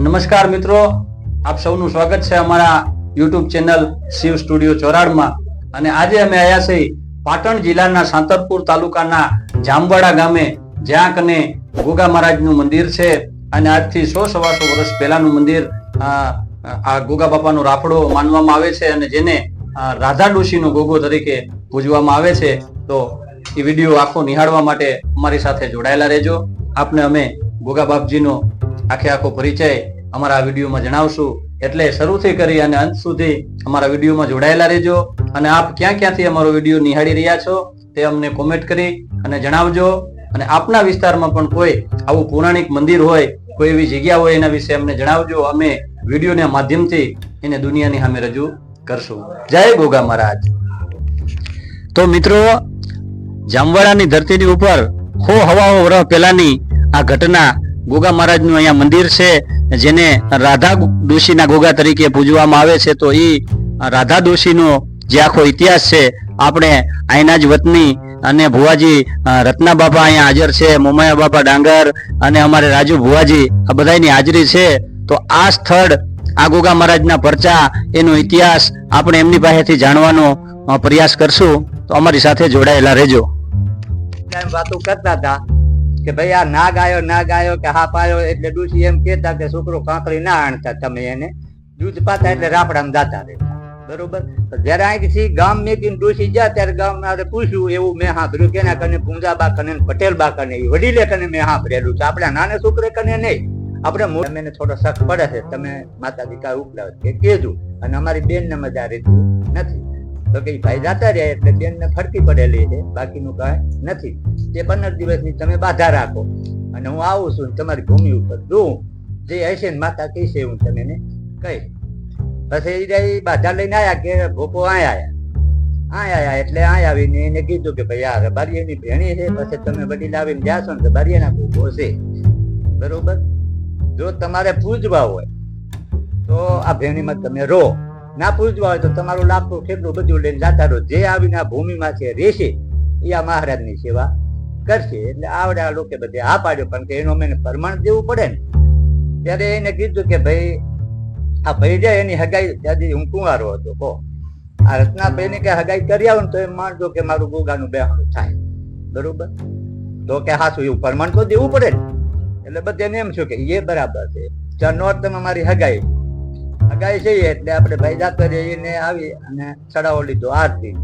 નમસ્કાર મિત્રો. આપ સૌનું સ્વાગત છે અમારા યુટ્યુબ ચેનલ શિવ સ્ટુડિયો ચોરાડમાં. અને આજે અમે આવ્યા છીએ પાટણ જિલ્લાના સાંતરપુર તાલુકાના જામવાડા ગામે, જ્યાં કને ગોગા મહારાજનું મંદિર છે. અને આજથી સો સવાસો વર્ષ પહેલાનું મંદિર, આ ગોગા બાપાનો રાફડો માનવામાં આવે છે અને જેને રાધા ડોશીનો ગોગો તરીકે પૂજવામાં આવે છે. તો એ વીડિયો આખો નિહાળવા માટે અમારી સાથે જોડાયેલા રહેજો. આપને અમે ગોગા બાપજીનો આખે આખો પરિચય અમારા વિડીયોમાં જણાવશું. એટલે શરૂથી કરી અને અંત સુધી અમારા વિડીયોમાં જોડાયેલા રહેજો અને આપ ક્યાં ક્યાંથી અમારો વીડિયો નિહાળી રહ્યા છો તે અમને કોમેન્ટ કરી અને જણાવજો. અને આપના વિસ્તારમાં પણ કોઈ આવું પૌરાણિક મંદિર હોય, કોઈ એવી જગ્યા હોય એના વિશે અમને જણાવજો. અમે વિડીયોના માધ્યમથી એને દુનિયાની સામે રજૂ કરશું. જય ગોગા મહારાજ. તો મિત્રો, જામવાડાની ધરતીની ઉપર હો હવાઓ વર્ષ પહેલાની આ ઘટના ગોગા મહારાજનું અહીંયા મંદિર છે, જેને રાધા ડોશીના ગોગા તરીકે પૂજવામાં આવે છે, તો એ રાધા ડોશીનો જે આખો ઇતિહાસ છે, આપણે અહીંના જ વતની અને ભુવાજી રત્ના બાપા અહીંયા હાજર છે, મોમાયા બાપા ડાંગર અને અમારે રાજુ ભુવાજી, આ બધાની હાજરી છે. તો આ સ્થળ, આ ગોગા મહારાજના પરચા, એનો ઇતિહાસ આપણે એમની પાસેથી જાણવાનો પ્રયાસ કરશું. તો અમારી સાથે જોડાયેલા રહેજો. વાતો કરતા હતા. કે ભાઈ આ નાગ આયો નાગ આયો કે હાપ આયો એટલે ડૂસી એમ કહેતા કે છોકરો કાંકરી ના આણતા તમે એને. દૂધ પાતા એટલે રાપડામાં જાતા રહેતા. બરોબર? જયારે અહીંથી ગામ મેકીને ડૂસી ગયા ત્યારે ગામ પૂછ્યું એવું મેં સાંભળ્યું કેના કને પૂંજાબા કને પટેલ પટેલબા કને વડીલે કને મેં સાંભળેલું છે. આપણા નાના છોકરે કને નહીં. આપણે મને થોડો શક પડે છે. તમે માતાજી કાંઈ ઉપલાવ કે કેજો અને અમારી બેન ને મજા રીતું નથી. તો કે ભાઈ જાતા રહ્યા એટલે બેનને ફરકી પડેલી છે, બાકીનું કાંઈ નથી. તે પંદર દિવસની તમે બાધા રાખો. અને હું આવું છું તમારી ભૂમિ ઉપર. જોઉં. જે હશે માતા કહેશે હું તમે એને પછી એ બાધા લઈને આવ્યા કે ભોપો આયા આયા. એટલે આ આવીને એને કીધું કે ભાઈ આ રબારીયાની ભેણી છે, પછી તમે વડીલ આવીને જાશો ને તો બારીયાના ભોપો છે. બરોબર? જો તમારે પૂજવા હોય, તો આ ભેણીમાં તમે રહો. ના પૂજવા હોય તો તમારું લાખો કેટલું બધું લઈને જાતા રહો. જે આવીને આ ભૂમિમાં છે, રહેશે, એ આ મહારાજની સેવા કરશે. એટલે આવડે આ લોકો બધે હા પાડ્યો. પણ કે એનો મને પ્રમાણ દેવું પડે ને. ત્યારે એને કીધું કે ભાઈ, આ ભાઈ જાય એની હગાઈ. ત્યાંથી હું કુંવારો હતો કહો આ રત્નાભાઈ ને કે હગાઈ કરી આવું ને તો એમ માનજો કે મારું ગોગાનું બેહાણું થાય. બરોબર? તો કે હાસું એવું પ્રમાણ તો દેવું પડે ને? એટલે બધાને એમ છું કે એ બરાબર છે. ચાલ નોર તમે મારી હગાઈ હગાઈ છે એટલે આપણે ભાઈ જાતો રહીને આવી અને ચડાવો લીધો આરતી.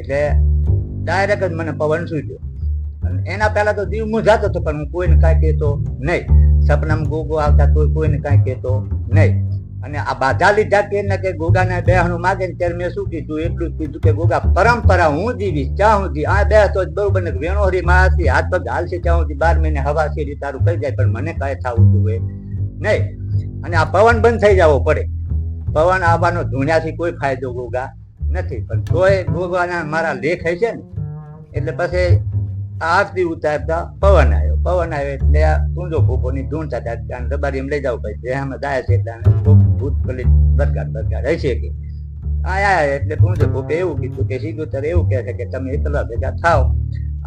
એટલે ડાયરેક્ટ જ મને પવન સૂટ્યો. અને એના પહેલા તો દીવ હું જાતો હતો, પણ હું કોઈને કાંઈ કહેતો નહીં. સપનામાં ગોગો આવતા કોઈ કોઈને કાંઈ કહેતો નહીં. અને આ બાધા લીધા કે એને કે ગોગાને બેહણું માગે ને ત્યારે મેં શું કીધું? એટલું કીધું કે, ગોગા, પરંપરા હું જીવીશ ત્યાં સુધી આ બે તો બરોબર ને વેણોરી માસી હાથ પગ હાલશે ત્યાં સુધી બાર મહિને હવા સીરી તારું કઈ જાય, પણ મને કાંઈ થવું જોઈએ નહીં. અને આ પવન બંધ થઈ જવો પડે. પવન આવવાનો ધૂણ્યાથી કોઈ ફાયદો ગોગા નથી. પણ તોય ગોગાના મારા લેખ હશે ને, એટલે પછી આરતી ઉતારતા પવન આવ્યો. પવન આવ્યો એટલે આ ઊંધો ભૂપોની ધૂણ થતા અને દબારી એમ લઈ જવું પડે જેમાં જાય છે એટલે ભૂત કલી બરગાડ બરગાડ હશે કે. આયા એટલે ઊંધો ભૂપે એવું કીધું કે સીધું એવું કહે છે કે તમે એકલા ભેગા થાવ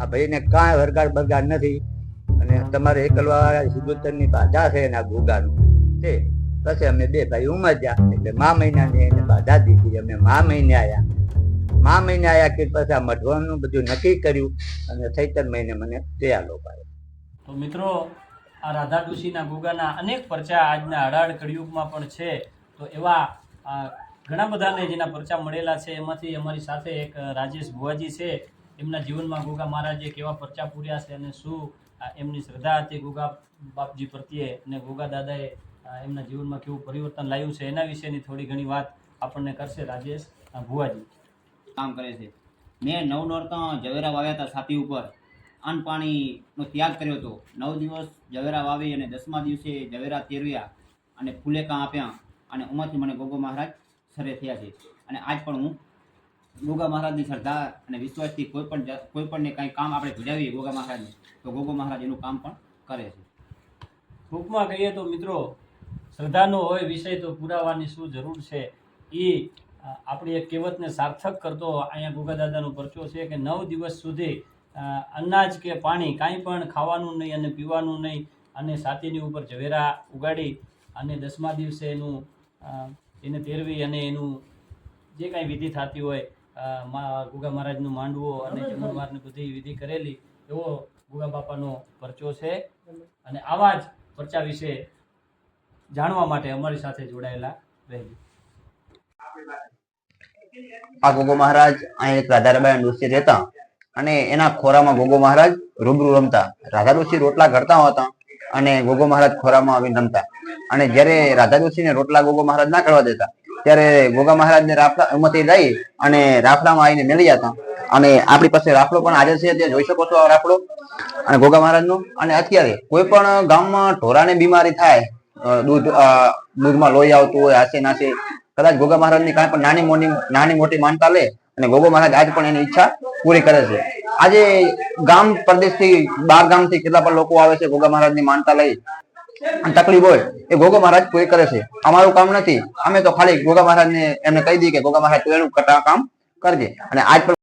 આ ભાઈને કાંઈ વરગાડ બરગાડ નથી. અને તમારે એકલવા સિદ્ધોત્તરની બાધા છે એના ગોગાનું છે. પછી અમે બે ભાઈ ઉમર્યા એટલે મા મહિનાની એને બાધા દીધી. અમે મા મહિને આવ્યા મા મહિને આવ્યા કે પછી આ મઢવાનું બધું નક્કી કર્યું અને થઈતર મહિને મને તૈયાર લોપાયો તો મિત્રો, આ રાધા ગોગાના અનેક પરચા આજના અઢાળ કળિયુગમાં પણ છે. તો એવા ઘણા બધાને જેના પરચા મળેલા છે, એમાંથી અમારી સાથે એક રાજેશ ભુવાજી છે. એમના જીવનમાં ગુગા મહારાજે કેવા પરચા પૂર્યા છે અને શું એમની શ્રદ્ધા હતી ગુગા બાપજી પ્રત્યે અને ગુગા દાદાએ એમના જીવનમાં કેવું પરિવર્તન લાવ્યું છે એના વિશેની થોડી ઘણી વાત આપણને કરશે રાજેશ ભુવાજી. કામ કરે છે. મેં નવ નોરતા ઝવેરા વાવ્યા હતા છાતી ઉપર. અન્ન પાણીનો ત્યાગ કર્યો હતો. નવ દિવસ ઝવેરા વાવી અને દસમા દિવસે ઝવેરા તેરવ્યા અને ફૂલેકા આપ્યા અને ઉમાંથી મને ગોગો મહારાજ સરે થયા છે. અને આજ પણ હું ગોગા મહારાજની શ્રદ્ધા અને વિશ્વાસથી કોઈ પણ કોઈ પણને કાંઈ કામ આપણે ભજાવીએ ગોગા મહારાજને તો ગોગો મહારાજ એનું કામ પણ કરે છે. ટૂંકમાં કહીએ તો મિત્રો શ્રદ્ધાનો હોય વિષય તો પુરાવાની શું જરૂર છે? એ આપણી એક કહેવતને સાર્થક કરતો અહીંયા ગુગાદાદાનો પરચો છે કે નવ દિવસ સુધી અનાજ કે પાણી કાંઈ પણ ખાવાનું નહીં અને પીવાનું નહીં અને સાથીની ઉપર ઝવેરા ઉગાડી અને દસમા દિવસે એનું એને તેરવી અને એનું જે કાંઈ વિધિ થતી હોય ગુગા મહારાજનું માંડવો અને જમણવારની બધી વિધિ કરેલી એવો ગુગા બાપાનો પરચો છે. અને આવા જ પરચા વિશે જાણવા માટે અમારી સાથે જોડાયેલા રહેજો. આ ગોગો મહારાજ અહીં રાધારાબાઈ ડોસી રહેતા અને એના ખોરામાં ગોગો મહારાજ રૂબરૂ રમતા. રાધા ડોસી રોટલા ઘડતા હતા અને ગોગો મહારાજ ખોરામાં આવીને રમતા. અને જ્યારે રાધા ડોસીને રોટલા ગોગો મહારાજ ના કરવા દેતા, ત્યારે ગોગા મહારાજને રાફડા એમાંથી લઈ અને રાફડામાં આવીને મેળી જતા. અને આપણી પાસે રાફડો પણ હાજર છે ત્યાં જોઈ શકો છો આ રાફડો. અને ગોગા મહારાજનો, અને અત્યારે કોઈ પણ ગામમાં ઢોરાને બીમારી થાય દૂધ દૂધમાં લોહી આવતું હોય, હાસે નાસે. કદાચ ગોગા મહારાજની કાંઈ પણ નાની મોટી નાની મોટી માનતા લે અને ગોગો મહારાજ આજ પણ એની ઈચ્છા પૂરી કરે છે. આજે ગામ પ્રદેશથી, બાર ગામથી કેટલા પણ લોકો આવે છે ગોગા મહારાજની માનતા લઈ. તકલીફ હોય, એ ગોગો મહારાજ પૂરી કરે છે. અમારું કામ નથી. અમે તો ખાલી ગોગા મહારાજને એમને કહી દઈએ કે ગોગા મહારાજ તું એનું કામ કરજે. અને આજ પણ